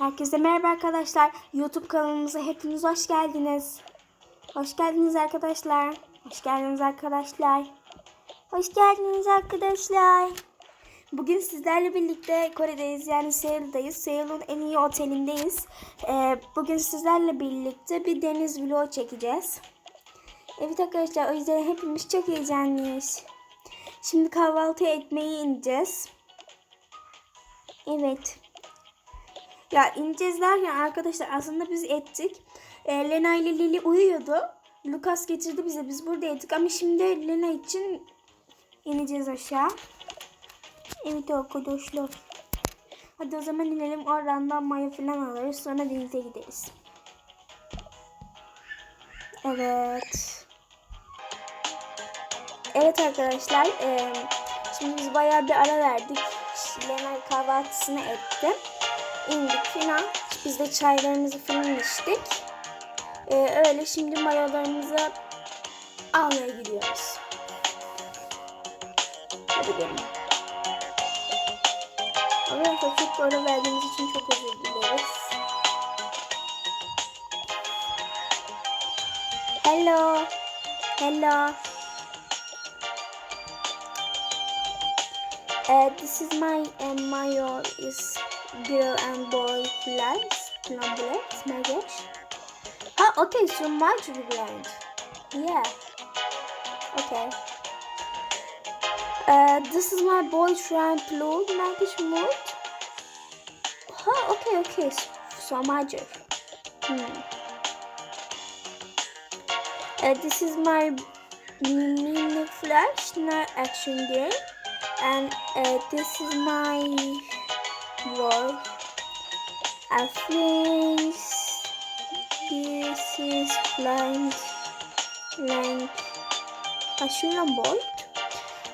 Herkese merhaba arkadaşlar. YouTube kanalımıza hepiniz hoş geldiniz. Hoş geldiniz arkadaşlar. Hoş geldiniz arkadaşlar. Hoş geldiniz arkadaşlar. Bugün sizlerle birlikte Kore'deyiz yani Seul'dayız. Seul'un en iyi otelindeyiz. Ee, bugün sizlerle birlikte bir deniz vlogu çekeceğiz. Evet arkadaşlar o yüzden hepimiz çok heyecanlıyız. Şimdi kahvaltıya ekmeği ineceğiz. Evet. Ya ineceğiz derken arkadaşlar aslında biz ettik. E, Lena ile Lili uyuyordu. Lucas getirdi bize. Biz burada ettik ama şimdi Lena için ineceğiz aşağı. Evet arkadaşlar. Hadi o zaman inelim oradan da maya falan alırız. Sonra denize gideriz. Evet. Evet arkadaşlar. e, şimdi biz bayağı bir ara verdik. Lena kahvaltısını etti indik falan. Biz de çaylarımızı falan içtik. Ee, öyle şimdi mayolarımızı almaya gidiyoruz. Hadi gelin. Arkadaşlar çok ara verdiğimiz için çok özür dileriz. Hello. Hello. Uh, this is my uh, mayo is girl and boy flags, numbers, my gosh. Ah, okay, so Marjorie blind. Yeah. Okay. Uh, this is my boyfriend Lou, Magic Mood. Huh, okay, okay, so, so Marjorie. Hmm. Uh, this is my mini flash, not action game. And uh, this is my wall. I think this is blind like a human boy.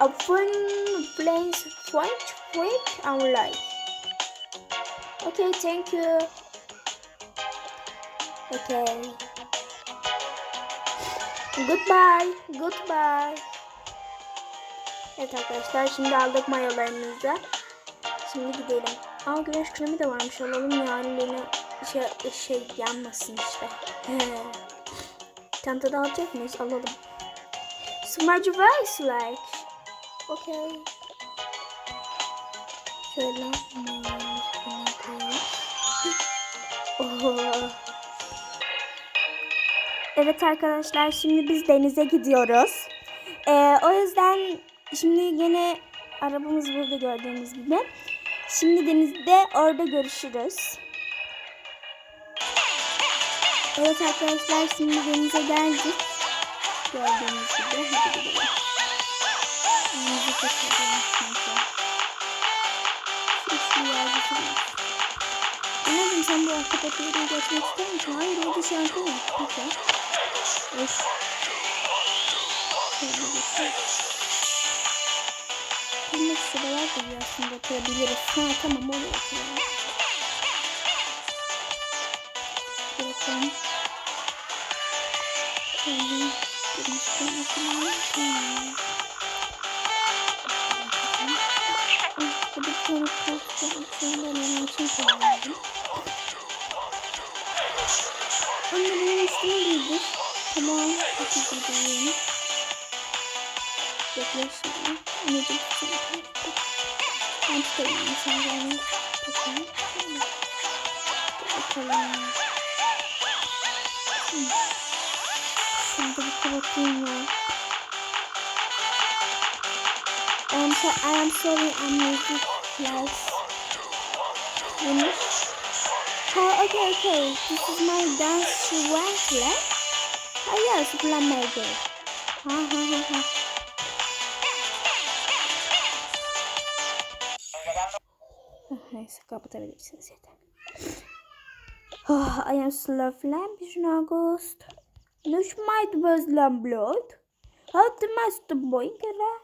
A friend plays French quick and light. Okay, thank you. Okay. Goodbye. Goodbye. Evet arkadaşlar şimdi aldık mayolarımızı. Şimdi gidelim. Aa güneş kremi de varmış alalım yani beni şey, şey yanmasın işte. Çantada alacak mıyız? Alalım. Smudge rice like. Okay. Şöyle. Evet arkadaşlar şimdi biz denize gidiyoruz. Ee, o yüzden şimdi yine arabamız burada gördüğünüz gibi. Şimdi denizde orada görüşürüz. Evet arkadaşlar şimdi denize geldik. Gördüğünüz gibi. Hadi gidelim. Denize kaçalım çünkü. Sesli yerde. Anladım sen bu arka kapıları geçmek ister misin? Hayır o dışarıda mı? Peki. Of. Şöyle. Kırmızı sıralar da aslında oturabiliriz. Ha tamam oraya oturalım. Bırakalım. Şöyle kırmızı oturalım. Bu da sonra kalktı. Sonra benim için koyalım. Anne benim üstüme giydir. Tamam. Çok gidiyorum. Bekle şimdi. I'm so, I am sorry I'm making class. Finish. Oh, okay, okay. This is my dance right? Oh, yes, Flamengo. Ha ha ha ha. Neyse kapatabilirsiniz yeter. Oh, I am flame in August. Nuş might was blood. How the master boy kere?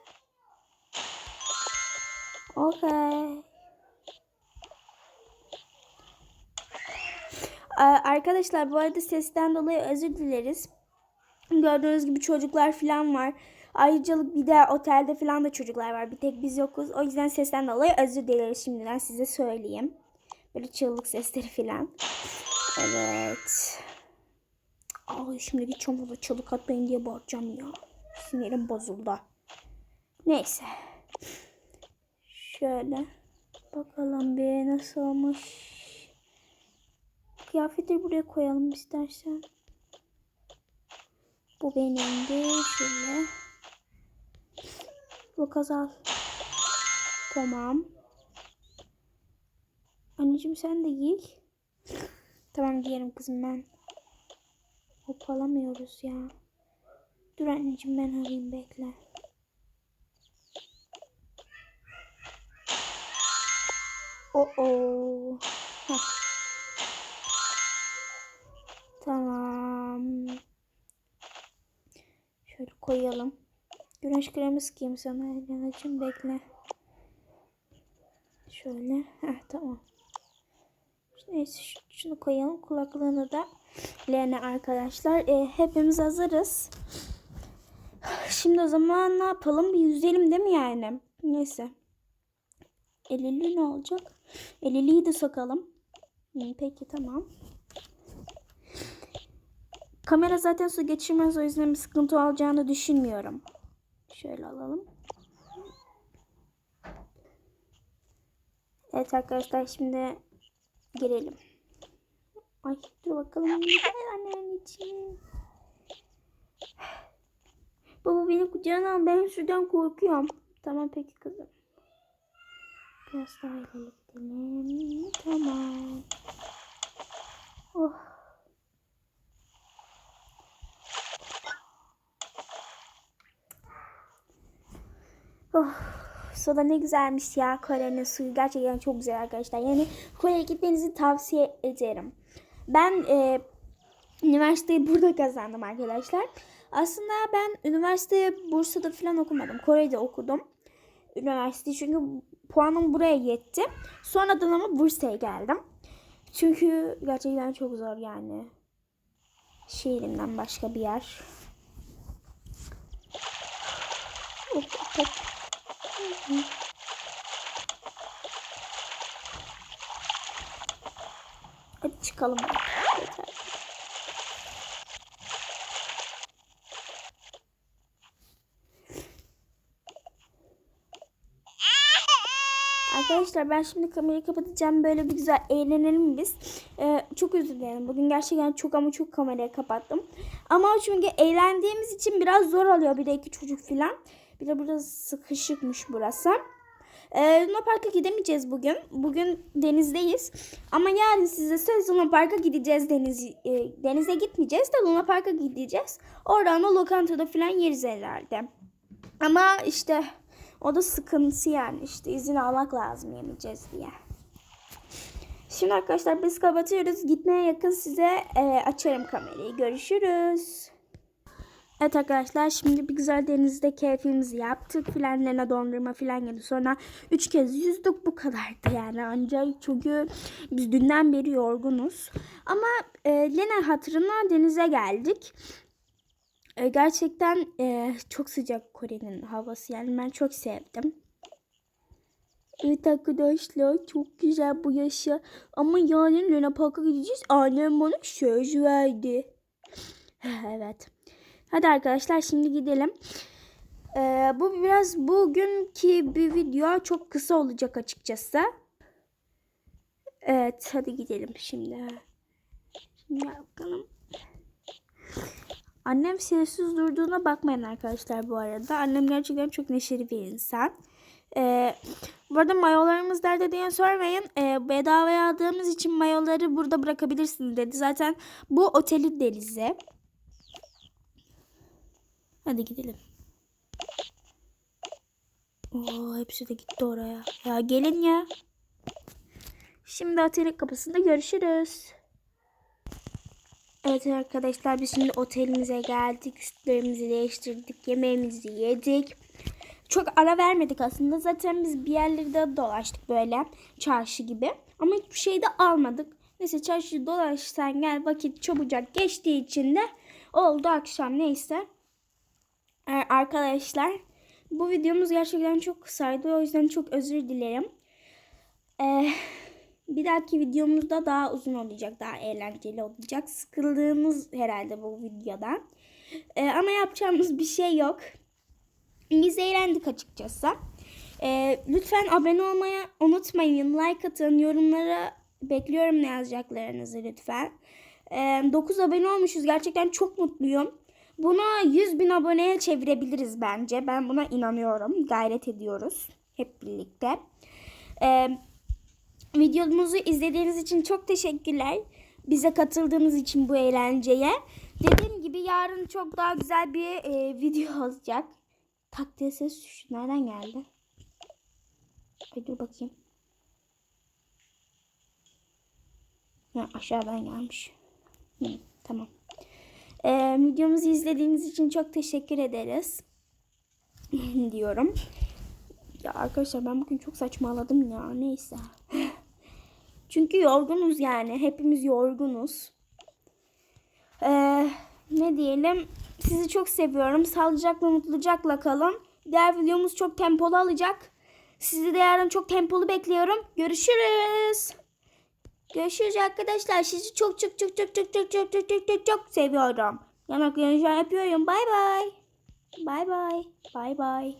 Okay. Arkadaşlar bu arada sesten dolayı özür dileriz. Gördüğünüz gibi çocuklar falan var. Ayrıcalık bir de otelde falan da çocuklar var. Bir tek biz yokuz. O yüzden sesten dolayı özür dileriz şimdiden size söyleyeyim. Böyle çığlık sesleri filan. Evet. Ay şimdi gideceğim burada çığlık atmayın diye bağıracağım ya. Sinirim bozuldu. Neyse. Şöyle. Bakalım bir nasıl olmuş. Kıyafetleri buraya koyalım istersen. Bu benimdi. Şöyle. Bu kazal. Tamam. Anneciğim sen de giy. Tamam giyerim kızım ben. Hop alamıyoruz ya. Dur anneciğim ben alayım bekle. Oh oh. Tamam. Şöyle koyalım. Güneş kremi sıkayım sana Elena'cığım bekle. Şöyle. Heh, tamam. Neyse şunu koyalım. Kulaklığını da Lena arkadaşlar. E, hepimiz hazırız. Şimdi o zaman ne yapalım? Bir yüzelim değil mi yani? Neyse. Elili ne olacak? Eliliyi de sokalım. Peki tamam. Kamera zaten su geçirmez o yüzden bir sıkıntı olacağını düşünmüyorum. Şöyle alalım. Evet arkadaşlar şimdi girelim. Ay dur bakalım. Gel annenin için. Baba beni kucağına al. Ben şuradan korkuyorum. Tamam peki kızım. Biraz daha ileri gidelim. Tamam. Oh. Oh, soda ne güzelmiş ya Kore'nin suyu. Gerçekten çok güzel arkadaşlar. Yani Kore'ye gitmenizi tavsiye ederim. Ben e, üniversiteyi burada kazandım arkadaşlar. Aslında ben üniversiteye Bursa'da falan okumadım. Kore'de okudum. Üniversite çünkü puanım buraya yetti. Sonradan ama Bursa'ya geldim. Çünkü gerçekten çok zor yani. Şehrimden başka bir yer. Hop, hop. Hadi çıkalım. Arkadaşlar ben şimdi kamerayı kapatacağım. Böyle bir güzel eğlenelim biz. Ee, çok özür dilerim. Bugün gerçekten çok ama çok kamerayı kapattım. Ama çünkü eğlendiğimiz için biraz zor oluyor. Bir de iki çocuk falan. Bir de burada sıkışıkmış burası. Ee, Luna Park'a gidemeyeceğiz bugün. Bugün denizdeyiz. Ama yarın size söz Luna Park'a gideceğiz. Deniz, e, denize gitmeyeceğiz de Luna Park'a gideceğiz. Oradan da lokantada falan yeriz herhalde. Ama işte o da sıkıntı yani. işte izin almak lazım yemeyeceğiz diye. Şimdi arkadaşlar biz kapatıyoruz. Gitmeye yakın size e, açarım kamerayı. Görüşürüz. Evet arkadaşlar şimdi bir güzel denizde keyfimizi yaptık. Filan Lena dondurma filan yedi. Sonra üç kez yüzdük bu kadardı yani ancak çünkü biz dünden beri yorgunuz. Ama e, Lena hatırına denize geldik. E, gerçekten e, çok sıcak Kore'nin havası yani ben çok sevdim. Evet arkadaşlar çok güzel bu yaşı. Ama yarın Luna Park'a gideceğiz. Annem bana söz verdi. evet. Hadi arkadaşlar şimdi gidelim. Ee, bu biraz bugünkü bir video çok kısa olacak açıkçası. Evet hadi gidelim şimdi. Şimdi bakalım. Annem sessiz durduğuna bakmayın arkadaşlar bu arada. Annem gerçekten çok neşeli bir insan. Ee, bu arada mayolarımız nerede diye sormayın. Ee, bedavaya aldığımız için mayoları burada bırakabilirsiniz dedi. Zaten bu otelin denizi. Hadi gidelim. Oo, hepsi de gitti oraya. Ya gelin ya. Şimdi otelin kapısında görüşürüz. Evet arkadaşlar biz şimdi otelimize geldik. Üstlerimizi değiştirdik. Yemeğimizi yedik. Çok ara vermedik aslında. Zaten biz bir yerleri de dolaştık böyle. Çarşı gibi. Ama hiçbir şey de almadık. Neyse çarşı dolaşsan gel vakit çabucak geçtiği için de oldu akşam neyse. Ee, arkadaşlar bu videomuz gerçekten çok kısaydı. O yüzden çok özür dilerim. Ee, Bir dahaki videomuzda daha uzun olacak, daha eğlenceli olacak. Sıkıldığınız herhalde bu videodan. Ee, ama yapacağımız bir şey yok. Biz eğlendik açıkçası. Ee, lütfen abone olmayı unutmayın. Like atın. Yorumlara bekliyorum ne yazacaklarınızı lütfen. Ee, 9 abone olmuşuz. Gerçekten çok mutluyum. Bunu 100 bin aboneye çevirebiliriz bence. Ben buna inanıyorum. Gayret ediyoruz. Hep birlikte. Ee, videomuzu izlediğiniz için çok teşekkürler. Bize katıldığınız için bu eğlenceye. Dediğim gibi yarın çok daha güzel bir e, video olacak. Taktiğe ses düştü. Nereden geldi? Ay dur bakayım. Ha, aşağıdan gelmiş. Hı, tamam. Ee, videomuzu izlediğiniz için çok teşekkür ederiz. diyorum. Ya arkadaşlar ben bugün çok saçmaladım ya. Neyse. Çünkü yorgunuz yani. Hepimiz yorgunuz. Ee, ne diyelim? Sizi çok seviyorum. Sağlıcakla, mutlucakla kalın. Diğer videomuz çok tempolu alacak. Sizi de yarın çok tempolu bekliyorum. Görüşürüz. Görüşürüz arkadaşlar. Sizi çok çok çok çok çok çok çok çok çok çok çok seviyorum. Yanaklarınızı yapıyorum. Bay bay. Bay bay. Bay bay.